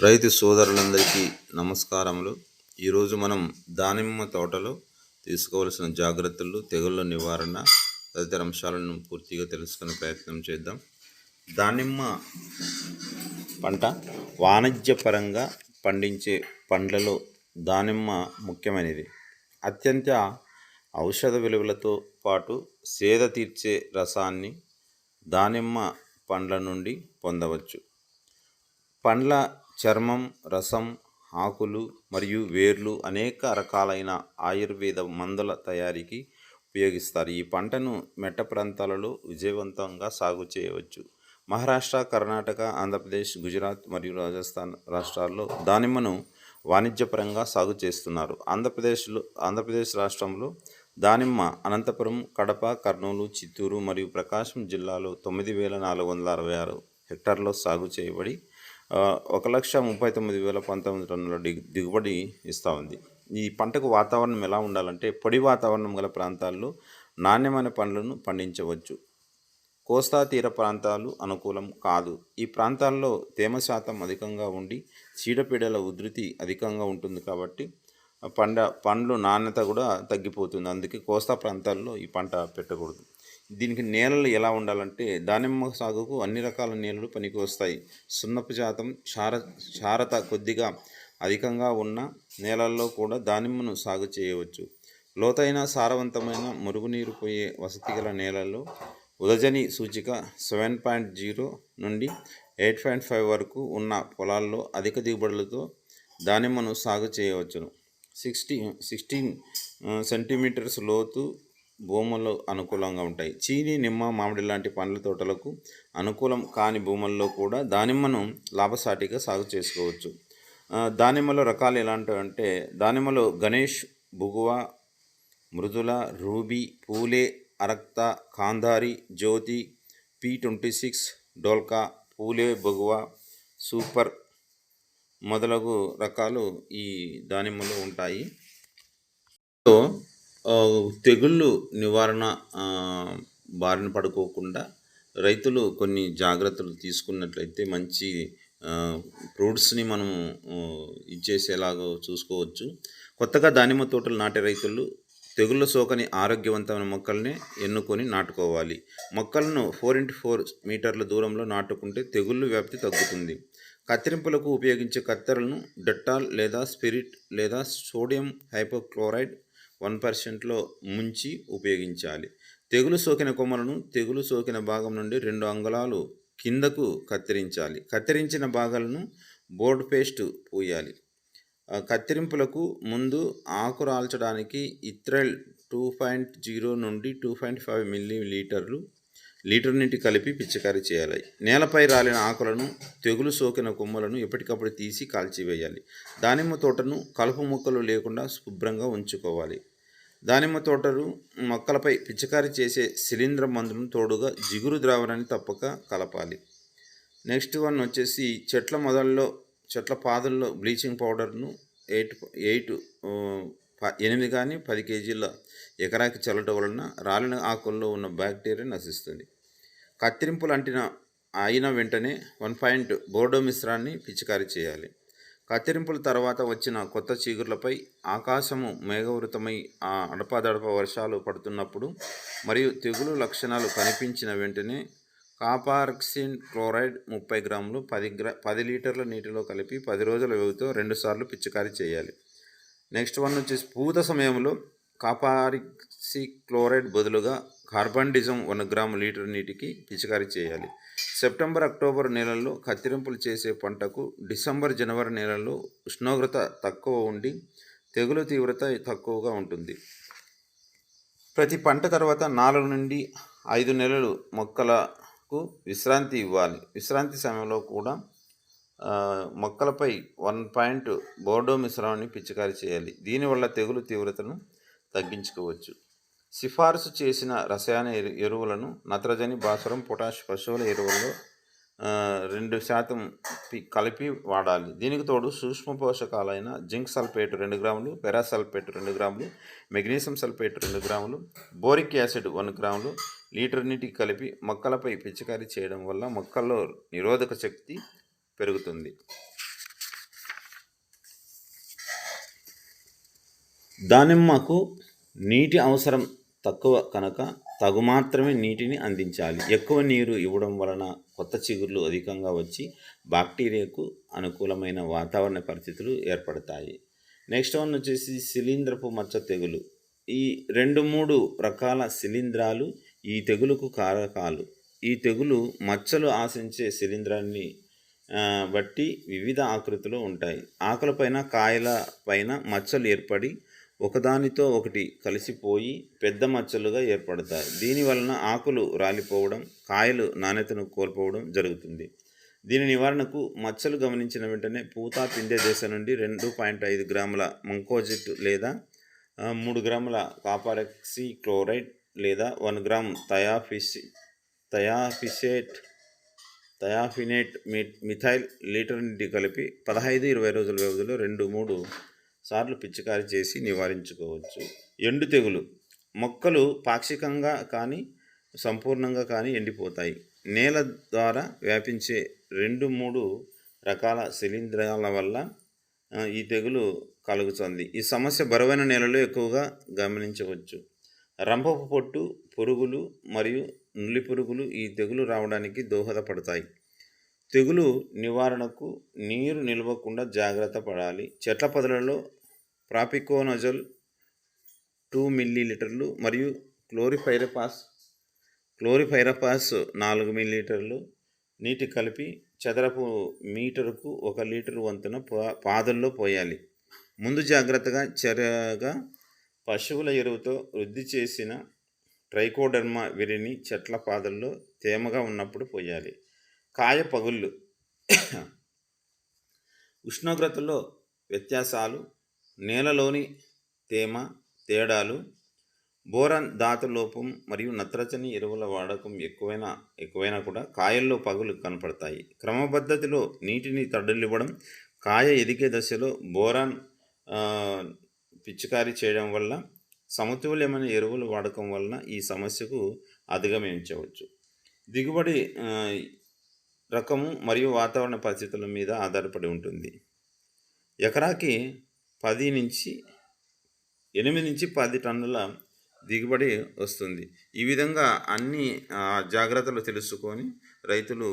రైతు సోదరులందరికీ నమస్కారములు. ఈరోజు మనం దానిమ్మ తోటలో తీసుకోవాల్సిన జాగ్రత్తలు తెగుళ్ళ నివారణ తదితర అంశాలను పూర్తిగా తెలుసుకునే ప్రయత్నం చేద్దాం. దానిమ్మ పంట వాణిజ్యపరంగా పండించే పండ్లలో దానిమ్మ ముఖ్యమైనది. అత్యంత ఔషధ విలువలతో పాటు సేద తీర్చే రసాన్ని దానిమ్మ పండ్ల నుండి పొందవచ్చు. పండ్ల చర్మం రసం ఆకులు మరియు వేర్లు అనేక రకాలైన ఆయుర్వేద మందుల తయారీకి ఉపయోగిస్తారు. ఈ పంటను మెట్ట ప్రాంతాలలో విజయవంతంగా సాగు చేయవచ్చు. మహారాష్ట్ర కర్ణాటక ఆంధ్రప్రదేశ్ గుజరాత్ మరియు రాజస్థాన్ రాష్ట్రాల్లో దానిమ్మను వాణిజ్యపరంగా సాగు చేస్తున్నారు. ఆంధ్రప్రదేశ్లో ఆంధ్రప్రదేశ్ రాష్ట్రంలో దానిమ్మ అనంతపురం కడప కర్నూలు చిత్తూరు మరియు ప్రకాశం జిల్లాలో తొమ్మిది వేల నాలుగు వందల అరవై ఆరు హెక్టార్లో సాగు చేయబడి ఒక లక్ష ముప్పై తొమ్మిది వేల పంతొమ్మిది టన్నుల దిగు దిగుబడి ఇస్తూ ఉంది. ఈ పంటకు వాతావరణం ఎలా ఉండాలంటే పొడి వాతావరణం గల ప్రాంతాల్లో నాణ్యమైన పండ్లను పండించవచ్చు. కోస్తా తీర ప్రాంతాలు అనుకూలం కాదు. ఈ ప్రాంతాల్లో తేమ శాతం అధికంగా ఉండి చీడపీడల ఉధృతి అధికంగా ఉంటుంది కాబట్టి పండ పండ్లు నాణ్యత కూడా తగ్గిపోతుంది. అందుకే కోస్తా ప్రాంతాల్లో ఈ పంట పెట్టకూడదు. దీనికి నేలలు ఎలా ఉండాలంటే దానిమ్మ సాగుకు అన్ని రకాల నేలలు పనికి వస్తాయి. సున్నపు శాతం క్షార క్షారత కొద్దిగా అధికంగా ఉన్న నేలల్లో కూడా దానిమ్మను సాగు చేయవచ్చు. లోతైన సారవంతమైన మురుగునీరు పోయే వసతి గల నేలల్లో ఉదజని సూచిక సెవెన్ పాయింట్ జీరో నుండి ఎయిట్ పాయింట్ ఫైవ్ వరకు ఉన్న పొలాల్లో అధిక దిగుబడులతో దానిమ్మను సాగు చేయవచ్చును. సిక్స్టీ సిక్స్టీన్ సెంటీమీటర్స్ లోతు భూములు అనుకూలంగా ఉంటాయి. చీని నిమ్మ మామిడి లాంటి పండ్ల తోటలకు అనుకూలం కాని భూముల్లో కూడా దానిమ్మను లాభసాటిగా సాగు చేసుకోవచ్చు. దానిమ్మలో రకాలు ఎలాంటివి అంటే దానిమ్మలో Ganesh Bhagwa Mridula ruby Phule Arakta Kandhari Jyoti P twenty six Dholka Phule Bhagwa super మొదలగు రకాలు ఈ దానిమ్మలో ఉంటాయి. సో, తెగుళ్ళు నివారణ బారిన పడుకోకుండా రైతులు కొన్ని జాగ్రత్తలు తీసుకున్నట్లయితే మంచి ఫ్రూట్స్ని మనం ఇచ్చేసేలాగా చూసుకోవచ్చు. కొత్తగా దానిమ్మ తోటలు నాటే రైతులు తెగుళ్ళ సోకని ఆరోగ్యవంతమైన మొక్కల్ని ఎన్నుకొని నాటుకోవాలి. మొక్కలను ఫోర్ ఇంటూ ఫోర్ మీటర్ల దూరంలో నాటుకుంటే తెగుళ్ళు వ్యాప్తి తగ్గుతుంది. కత్తిరింపులకు ఉపయోగించే కత్తెరలను డెట్టాల్ లేదా స్పిరిట్ లేదా సోడియం హైపోక్లోరైడ్ వన్ పర్సెంట్లో ముంచి ఉపయోగించాలి. తెగులు సోకిన కొమ్మలను తెగులు సోకిన భాగం నుండి రెండు అంగుళాలు కిందకు కత్తిరించాలి. కత్తిరించిన భాగాలను బోర్డ్ పేస్ట్ పూయాలి. కత్తిరింపులకు ముందు ఆకు రాల్చడానికి ఇత్రెల్ టూ పాయింట్ జీరో నుండి టూ పాయింట్ ఫైవ్ మిల్లీ లీటర్లు లీటర్ నీటి కలిపి పిచికారీ చేయాలి. నేలపై రాలిన ఆకులను తెగులు సోకిన కొమ్మలను ఎప్పటికప్పుడు తీసి కాల్చివేయాలి. దానిమ్మ తోటను కలుపు ముక్కలు లేకుండా శుభ్రంగా ఉంచుకోవాలి. దానిమ్మ తోటలు మొక్కలపై పిచికారి చేసే శిలీంద్ర మందులను తోడుగా జిగురు ద్రావణాన్ని తప్పక కలపాలి. నెక్స్ట్ వన్ వచ్చేసి చెట్ల మొదల్లో చెట్ల పాదుల్లో బ్లీచింగ్ పౌడర్ను ఎయిట్ ఎయిట్ ఎనిమిది కానీ పది కేజీల ఎకరాకి చల్లటం వలన రాలిన ఆకుల్లో ఉన్న బ్యాక్టీరియా నశిస్తుంది. కత్తిరింపులు అంటిన అయిన వెంటనే వన్ పాయింట్ బోర్డో మిశ్రాన్ని పిచికారీ చేయాలి. కత్తిరింపుల తర్వాత వచ్చిన కొత్త చీగుర్లపై ఆకాశము మేఘవృతమై ఆ అడపాదడప వర్షాలు పడుతున్నప్పుడు మరియు తెగులు లక్షణాలు కనిపించిన వెంటనే కాపార్క్సిన్ క్లోరైడ్ ముప్పై గ్రాములు పది గ్రా పది లీటర్ల నీటిలో కలిపి పది రోజుల వ్యవధితో రెండుసార్లు పిచికారీ చేయాలి. నెక్స్ట్ వన్ వచ్చేసి పూత సమయంలో కాపారిక్సి క్లోరైడ్ బదులుగా కార్బండిజం వన్ గ్రాము లీటర్ నీటికి పిచికారీ చేయాలి. సెప్టెంబర్ అక్టోబర్ నెలల్లో కత్తిరింపులు చేసే పంటకు డిసెంబర్ జనవరి నెలల్లో ఉష్ణోగ్రత తక్కువ ఉండి తెగులు తీవ్రత తక్కువగా ఉంటుంది. ప్రతి పంట తర్వాత నాలుగు నుండి ఐదు నెలలు మొక్కలకు విశ్రాంతి ఇవ్వాలి. విశ్రాంతి సమయంలో కూడా మొక్కలపై వన్ పాయింట్ బోర్డో మిశ్రమాన్ని పిచికారీ చేయాలి. దీనివల్ల తెగులు తీవ్రతను తగ్గించుకోవచ్చు. సిఫార్సు చేసిన రసాయన ఎరువులను నత్రజని భాస్వరం పొటాష్ పశువుల ఎరువుల్లో రెండు శాతం కలిపి వాడాలి. దీనికి తోడు సూక్ష్మ పోషకాలైన జింక్ సల్ఫేట్ రెండు గ్రాములు పెరాసల్ఫేట్ రెండు గ్రాములు మెగ్నీషియం సల్ఫేట్ రెండు గ్రాములు బోరిక్ యాసిడ్ వన్ గ్రాములు లీటర్ నీటికి కలిపి మొక్కలపై పిచికారీ చేయడం వల్ల మొక్కల్లో నిరోధక శక్తి పెరుగుతుంది. దానిమ్మకు నీటి అవసరం తక్కువ కనుక తగు మాత్రమే నీటిని అందించాలి. ఎక్కువ నీరు ఇవ్వడం వలన కొత్త చిగుర్లు అధికంగా వచ్చి బాక్టీరియాకు అనుకూలమైన వాతావరణ పరిస్థితులు ఏర్పడతాయి. నెక్స్ట్ వన్ వచ్చేసి శిలీంద్రపు మచ్చ తెగులు. ఈ రెండు మూడు రకాల శిలీంధ్రాలు ఈ తెగులుకు కారకాలు. ఈ తెగులు మచ్చలు ఆశించే శిలీంధ్రాన్ని బట్టి వివిధ ఆకృతిలో ఉంటాయి. ఆకులపైన కాయల పైన మచ్చలు ఏర్పడి ఒకదానితో ఒకటి కలిసిపోయి పెద్ద మచ్చలుగా ఏర్పడతాయి. దీని వలన ఆకులు రాలిపోవడం కాయలు నాణ్యతను కోల్పోవడం జరుగుతుంది. దీని నివారణకు మచ్చలు గమనించిన వెంటనే పూత పిండే దశ నుండి రెండు పాయింట్ ఐదు గ్రాముల మంకోజిట్ లేదా మూడు గ్రాముల కాపారెక్సీ క్లోరైడ్ లేదా వన్ గ్రామ్ థయాఫిసి థయాఫిసేట్ థయాఫినేట్ మి మిథైల్ లీటర్ నుండి కలిపి పదహైదు ఇరవై రోజుల వ్యవధిలో రెండు మూడు సార్లు పిచికారీ చేసి నివారించుకోవచ్చు. ఎండు తెగులు. మొక్కలు పాక్షికంగా కానీ సంపూర్ణంగా కానీ ఎండిపోతాయి. నేల ద్వారా వ్యాపించే రెండు మూడు రకాల శిలీంధ్రాల వల్ల ఈ తెగులు కలుగుతుంది. ఈ సమస్య బరువైన నేలలో ఎక్కువగా గమనించవచ్చు. రంపపు పొట్టు పురుగులు మరియు నులి పురుగులు ఈ తెగులు రావడానికి దోహదపడతాయి. తెగులు నివారణకు నీరు నిలవకుండా జాగ్రత్త పడాలి. చెట్ల పొదలలో ప్రాపికోనజల్ టూ మిల్లీ లీటర్లు మరియు క్లోరిఫైరపాస్ క్లోరిఫైరపాస్ నాలుగు మిల్లీలీటర్లు నీటి కలిపి చదరపు మీటరుకు ఒక లీటర్ వంతున పా- పోయాలి. ముందు జాగ్రత్తగా చర్యగా పశువుల ఎరువుతో వృద్ధి చేసిన ట్రైకోడర్మా విరిని చెట్ల పాదల్లో తేమగా ఉన్నప్పుడు పోయాలి. కాయ పగుళ్ళు. ఉష్ణోగ్రతలో వ్యత్యాసాలు నేలలోని తేమ తేడాలు బోరాన్ దాత లోపం మరియు నత్రజని ఎరువుల వాడకం ఎక్కువైనా ఎక్కువైనా కూడా కాయల్లో పగులు కనపడతాయి. క్రమపద్ధతిలో నీటిని తడలివ్వడం కాయ ఎదిగే దశలో బోరాన్ ఆ, పిచికారీ చేయడం వల్ల సమతుల్యమైన ఎరువులు వాడకం వలన ఈ సమస్యకు అధిగమించవచ్చు. దిగుబడి రకం రకము మరియు వాతావరణ పరిస్థితుల మీద ఆధారపడి ఉంటుంది. ఎకరాకి పది నుంచి ఎనిమిది నుంచి పది టన్నుల దిగుబడి వస్తుంది. ఈ విధంగా అన్ని జాగ్రత్తలు తెలుసుకొని రైతులు